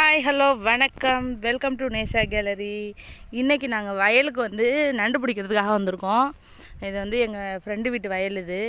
Hi hello வணக்கம். Welcome to Nesha gallery இன்றைக்கி நாங்கள் வயலுக்கு வந்து நண்டு பிடிக்கிறதுக்காக வந்திருக்கோம். இது வந்து எங்கள் ஃப்ரெண்டு வீட்டு வயல் இது.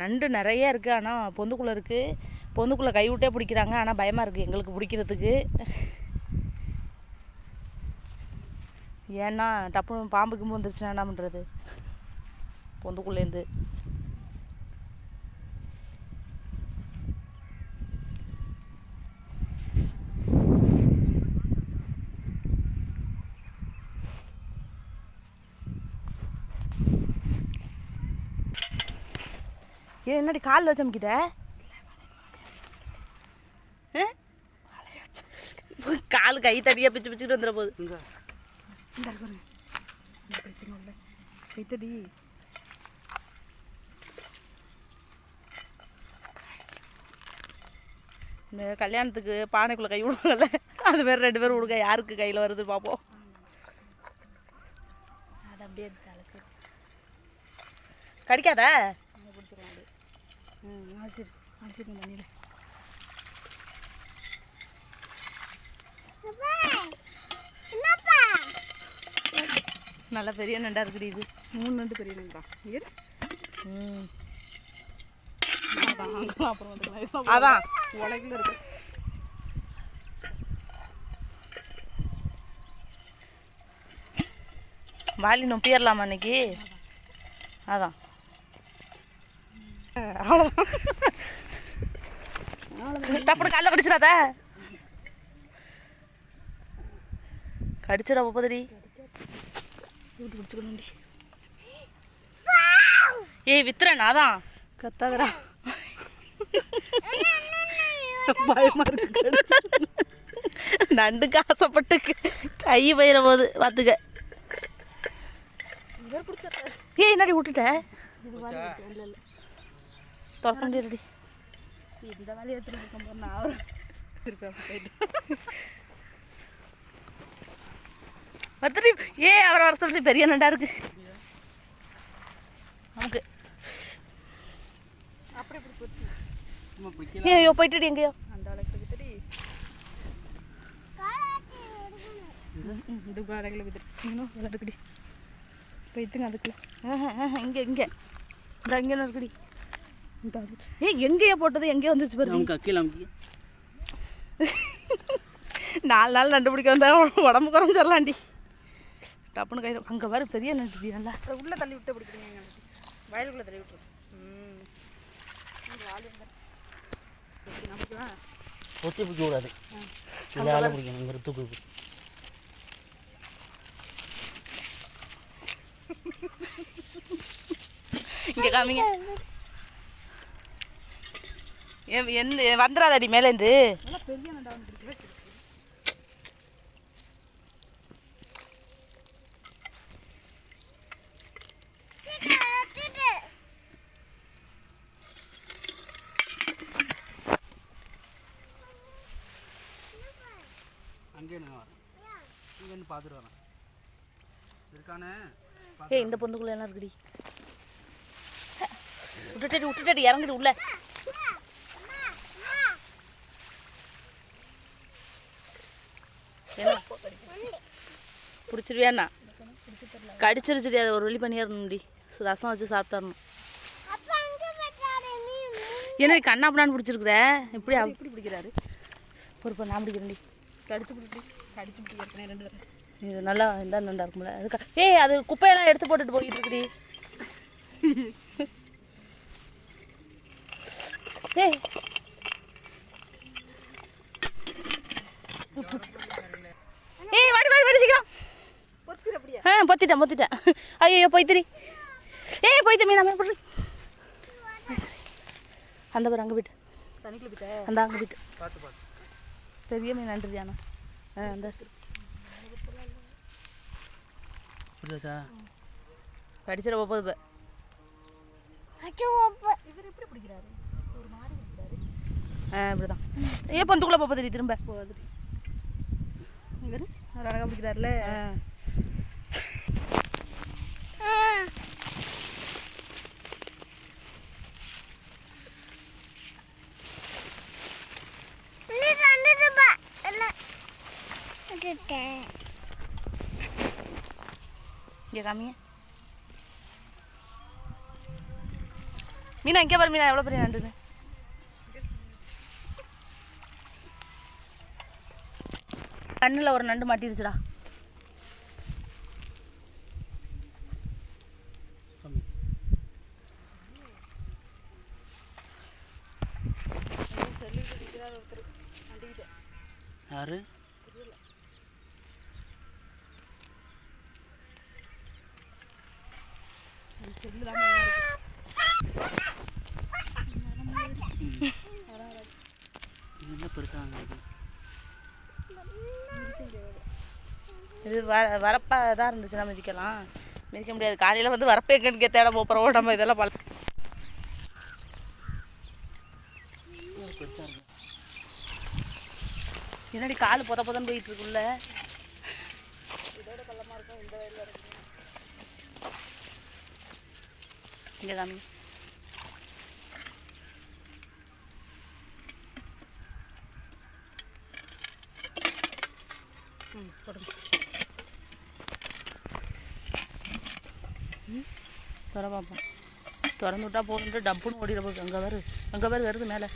நண்டு நிறைய இருக்குது ஆனால் பொந்துக்குள்ளே இருக்குது பொந்துக்குள்ளே கைவிட்டே பிடிக்கிறாங்க ஆனால் பயமாக இருக்குது எங்களுக்கு பிடிக்கிறதுக்கு. ஏன்னா டப்புனு பாம்பு கிம்பு வந்துருச்சுன்னா என்ன பண்ணுறது பொந்துக்குள்ளேருந்து என்னடி காலில் வச்சு அமுக்கிட்ட? கால் கை தடியாக பிச்சு பிச்சுக்கிட்டு வந்துட போகுது. கைத்தடி இந்த கல்யாணத்துக்கு பானைக்குள்ளே கை விடுவாங்கல்ல அது மாதிரி ரெண்டு பேரும் விடுங்க. யாருக்கு கையில் வருது பார்ப்போம் அதை அப்படியே கடிக்காத? ம் அலசிரு அலசிருங்க தண்ணியில் நல்ல பெரிய நண்டா இருக்குடி இது. மூணு நண்டு பெரிய நண்டு. இரு ம். அப்புறம் வந்துக்கலாம். அதான். உலகில் இருக்கு. வாலி நொப்பிடலாமா இன்னைக்கு? அதான். அவ்வளோதான் டப்புனு காலைல கடிச்சிடாத. கடிச்சிடா போதடி. வீட்டு பிடிச்சிக்கணும்டி ஏய் வித்துறேன் அதான் கத்தாதடா. பயமா இருக்கு நண்டுக்கு ஆசைப்பட்டு க- பயிர போது பார்த்துக்க. ஏய் என்னடி விட்டுட்ட? முடியாதுடி இந்த வேலையை எடுத்துட்டு இருக்கோம் நான் போயிட்டு பத்திரி ஏ அவரை வர சொல்லிட்டு பெரிய நண்டா இருக்கு நமக்கு அப்படி இப்படி போச்சு சும்மா பிடிக்கல ஏ ஐயோ போயிட்டுடி எங்கேயோ அந்த அளவுக்கு வித்துடி இது காரங்களை வித்துட்டு இன்னும் விளையாடுக்கடி போய்த்துங்க அதுக்குள்ள இங்க இங்க இந்த இங்கே இருக்குடி ஏய் எங்கேயோ போட்டது எங்கேயோ வந்துருச்சு பாரு. நமக்கு அக்கீழ நமக்கு நாலு நாள் நண்டு பிடிக்க வந்தா உடம்பு குறைஞ்சிடலாண்டி டப்புனு கை அங்கே வர பெரிய நண்டுடி நல்லா அதை உள்ளே தள்ளி விட்டு பிடிக்கிறீங்க எங்க வயலுக்குள்ளே தள்ளி விட்டுரு ஒத்தி பிடிக்க கூடாது. பிடிக்கணும் இங்கே தூக்கு இங்கே காமிங்க. எந்த வந்துடாதடி மேலேருந்து பார்த்துட்டு வரேன். இருக்கானே? ஏய் இந்த பொந்துக்குள்ள எல்லாம் இருக்குடி. விட்டுட்டடி விட்டுட்டடி இறங்குடி உள்ள. பிடிச்சிருவியாண்ணா கடிச்சிருச்சுடி அதை ஒரு வழி பண்ணிடணும்டி ரசம் வச்சு சாப்பிட்றணும் என்ன கண்ணாப்படான்னு பிடிச்சிருக்குற? இப்படி இப்படி பிடிக்கிறாரு. பொறுப்பா நான் பிடிக்கிறேன்டி. கடிச்சு பிடிப்பி. கடிச்சு பிடிக்கிறேன் ரெண்டு தடவை. இது நல்லா இந்த நல்லா இருக்கும்ல. அதுக்கு ஏய் அது குப்பையெல்லாம் எடுத்து போட்டுட்டு போயிட்டு இருக்குடி ஏய் வாடி வாடி வாடி சீக்கிரம் பொத்துக்கிற பொத்திட்டேன் பொத்திட்டேன் ஐயோ போய்த்திரி ஏய் போய்த்து மீனா மீன் போட்டு அந்த பேர் அங்கே போயிட்டு. அந்த அங்கே போயிட்டு. பெரிய மீன் நன்றியாண்ணா ஆ அந்த. கடிச்சிட போகுது. இப்போ இவர் எப்படி பிடிக்கிறாரு? ஒரு மாதிரி பிடிக்கிறாரு. ஆ இப்படிதான். ஏன் பந்துக்குள்ளே போகுது திரும்ப. போகுது இவர்? அழகாக பிடிக்கிறாருல ஆ நீ தந்துட்டு பா இல்லை விட்டுட்டேன் இங்கே காமிங்க மீனா இங்கே பாரு மீனா எவ்வளோ பெரிய நண்டுன்னு கண்ணில் ஒரு நண்டு மாட்டிருச்சுடா யாரு செல்லு தான் இருக்கு இது என்ன இது வர வ வரப்பாக தான் இருந்துச்சுன்னா மிதிக்கலாம். மிதிக்க முடியாது. காலையில் வந்து வரப்பே எங்கே தேட போகிறோம் நம்ம இதெல்லாம் பழ என்னடி கால் புத பொதன்னு போயிட்டு இருக்குல்ல? இந்த வயலில் இருக்கும் போடுங்க ம் திற பார்ப்போம் திறந்து விட்டா போதுன்ட்டு டப்புன்னு ஓடிட போகுது. அங்கே வேறு அங்கே வேறு வருது மேலே.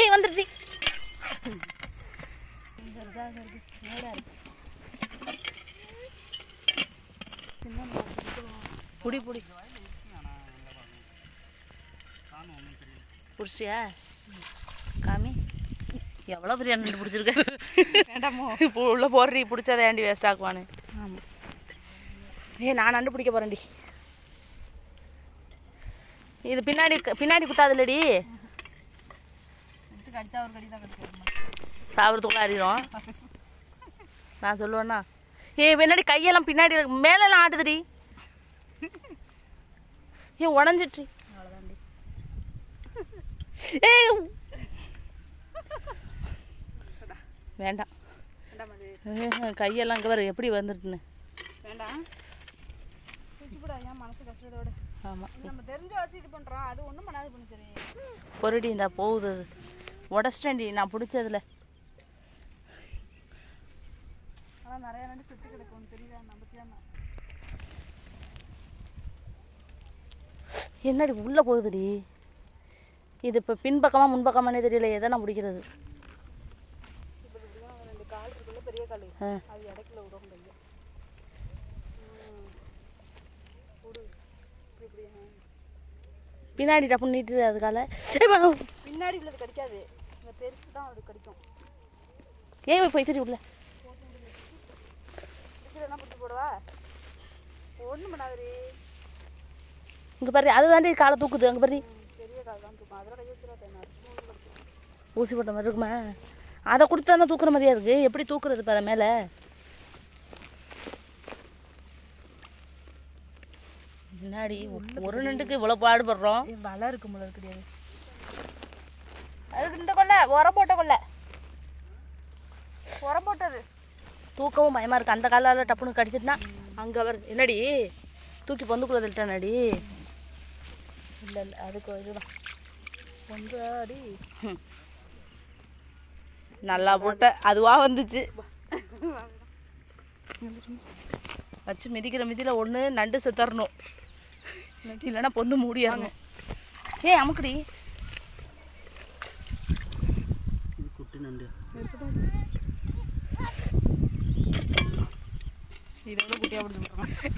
ஏய் வந்துருச்சு. புடி புடி. பிடிச்சியா? காமி. எவ்வளோ பெரிய நண்டு பிடிச்சிருக்க? வேண்டாமோ? இப்போ உள்ள போடுறீ பிடிச்சதை ஏண்டி வேஸ்ட் ஆக்குவானு ஆமாம் ஏய் நான் நண்டு பிடிக்க போகிறேன்டி இது பின்னாடி பின்னாடி கடி தான் கடிச்சு சாப்பிட்றதுக்குள்ள அறிகிறோம் நான் சொல்லுவேன்னா? ஏய் பின்னாடி கையெல்லாம் பின்னாடி. மேலெல்லாம் ஆடுதுடி. உடஞ்சிட்ரி அவ்வளோதாண்டி ஏய் வேண்டாம். கையெல்லாம் இங்கே வர எப்படி வந்துட்டுன்னு வேண்டாம். மனசு கஷ்டத்தோட ஆமாம் நம்ம தெரிஞ்ச வச்சு இது பண்ணுறோம் அது ஒன்றும் பண்ணாது பண்ணி சரி பொருடி இந்த போகுது. உடச்சிட்டேன்டி நான் பிடிச்சதுல. ஆனால் நிறைய நண்டு செத்து கிடக்கும் தெரியுதா? தான் என்னடி உள்ளே போகுதுடி? இது இப்போ பின்பக்கமாக முன்பக்கமானே தெரியல எதை நான் பிடிக்கிறது பெரிய கால் அது இடைக்குள்ள விட முடியும். பின்னாடி டப்புன்னு நீட்டு அதுக்கால. பின்னாடி உள்ளது கடிக்காது. இந்த பெருசு தான் அது கடிக்கும். ஏன் போய் திரி உள்ள. இதுல பிடிச்சி போடவா? ஒன்றும் இங்கே பாரு அதுதாண்டி காலை தூக்குது. அங்கே பாரு. பெரிய கால் தான் தூக்கும். அதில் கை வச்சுருவா தேனா ஊசி போட்ட மாதிரி இருக்குமா? அதை கொடுத்து தானே தூக்குற மாதிரியா இருக்கு. எப்படி தூக்குறது இப்போ அதை மேலே முன்னாடி ஒரு நண்டுக்கு இவ்வளோ பாடுபடுறோம். வலை இருக்கும் போல கிடையாது அதுக்கு இந்த கொல்லை உரம் போட்ட கொல்லை உரம் போட்டது. தூக்கவும் பயமாக இருக்குது அந்த காலால் டப்புன்னு கடிச்சிட்டுனா அங்கே வருது என்னடி? தூக்கி பொந்துக்குள்ள தள்ளிட்டானடி இல்லை இல்லை அதுக்கு இதுதான். கொஞ்சாடி நல்லா போட்ட. அதுவாக வந்துச்சு. வச்சு மிதிக்கிற மிதியில் ஒன்று நண்டு செத்தரணும். இல்லைன்னா பொந்து மூடிடணும் ஏய் அமுக்குடி. குட்டி நண்டு இதோட குட்டியாக பிடிச்சி போட்டுருவோம்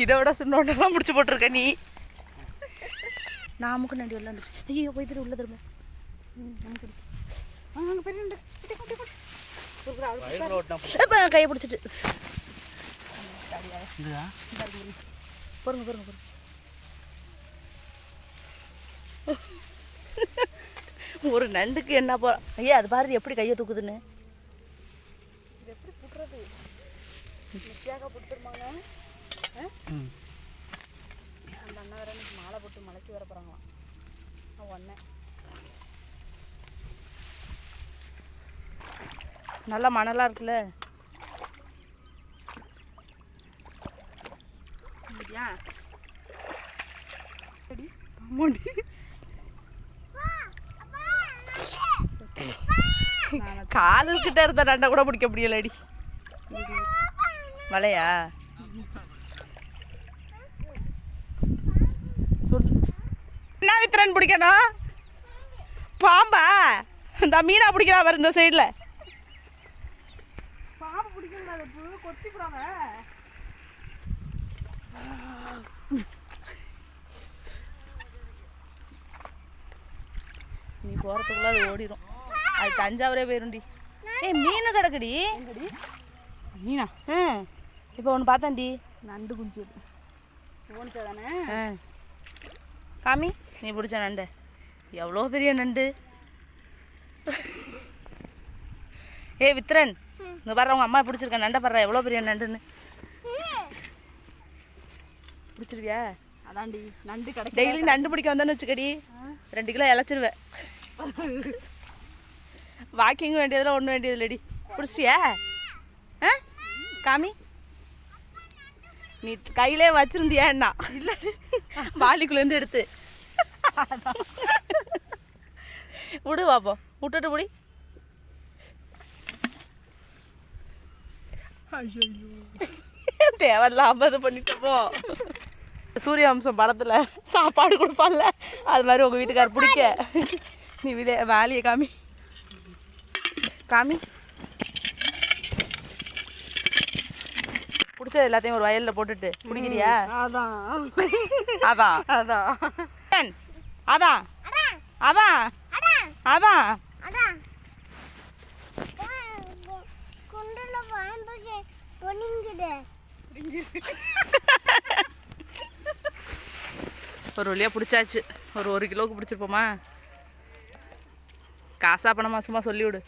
இதை விட சின்னோண்டெல்லாம் முடிச்சு போட்டிருக்க நீ. நான் அமுக்கு நண்டி விளாண்டுச்சு ஐயோ போய் திரு உள்ள திரும்ப கையை பிடிச்சிட்டு. பொறுங்க பொறுங்க பொறுங்க. ஒரு நண்டுக்கு என்ன போ ஐயா அது பாரு எப்படி கையை தூக்குதுன்னு இது எப்படி புட்டுறது நிச்சயாக பிடிச்சிருமாங்க ம் அந்த அண்ணன் வேற இன்னைக்கு மாலை போட்டு மலைக்கு வர போகிறாங்களாம் ஒன்னே நல்லா மணலாக இருக்குல்ல? காலுக்கிட்ட இருந்த நண்டை கூட பிடிக்க முடியலடி. வலையா என்ன வித்திரன் பிடிக்கணும்? பாம்பா? இந்த மீனா பிடிக்கிறா பாரு இந்த சைடில் பாம்பு கொத்தி நீ போகிறதுக்குள்ள அது ஓடிடும் அது தஞ்சாவூரே போயிரும்டி. ஏய் மீன் கிடக்குடி. மீனா? ஆ இப்போ ஒன்று பார்த்தேன்டி. நண்டு குஞ்சு. தானே காமி நீ பிடிச்ச நண்டு. எவ்வளோ பெரிய நண்டு? ஏய் வித்ரன் இங்கே பாரு உங்கள் அம்மா பிடிச்சிருக்க நண்டை பாரு எவ்வளோ பெரிய நண்டுன்னு. பிடிச்சிருக்கியா? அதான்டி நண்டு கிடைக்க டெய்லி நண்டு பிடிக்க வந்தேன்னு வச்சுக்கடி ரெண்டு கிலோ இழைச்சிருவேன். வாக்கிங் வேண்டியதில் ஒன்றும் வேண்டியது இல்லடி பிடிச்சிட்டியா? ஆ? காமி நீ கையிலே வச்சிருந்தியா என்ன? இல்லை வாலிக்குள்ளேருந்து எடுத்து. விடு பாப்போம் விட்டுட்டு புடி. தேவையில்லாம இது பண்ணிட்டு போ. சூரிய வம்சம் படத்தில் சாப்பாடு கொடுப்பான்ல. அது மாதிரி உங்கள் வீட்டுக்கார் பிடிக்க. நீ விட வேலையை காமி. காமி. பிடிச்சது எல்லாத்தையும் ஒரு வயலில் போட்டுட்டு. பிடிக்கிறியா அதான். அதான். அதான் அதான் அதான் ஒரு வழியாக பிடிச்சாச்சு. ஒரு ஒரு கிலோவுக்கு பிடிச்சிருப்போமா? காசா பணமா சும்மா சொல்லிவிடு.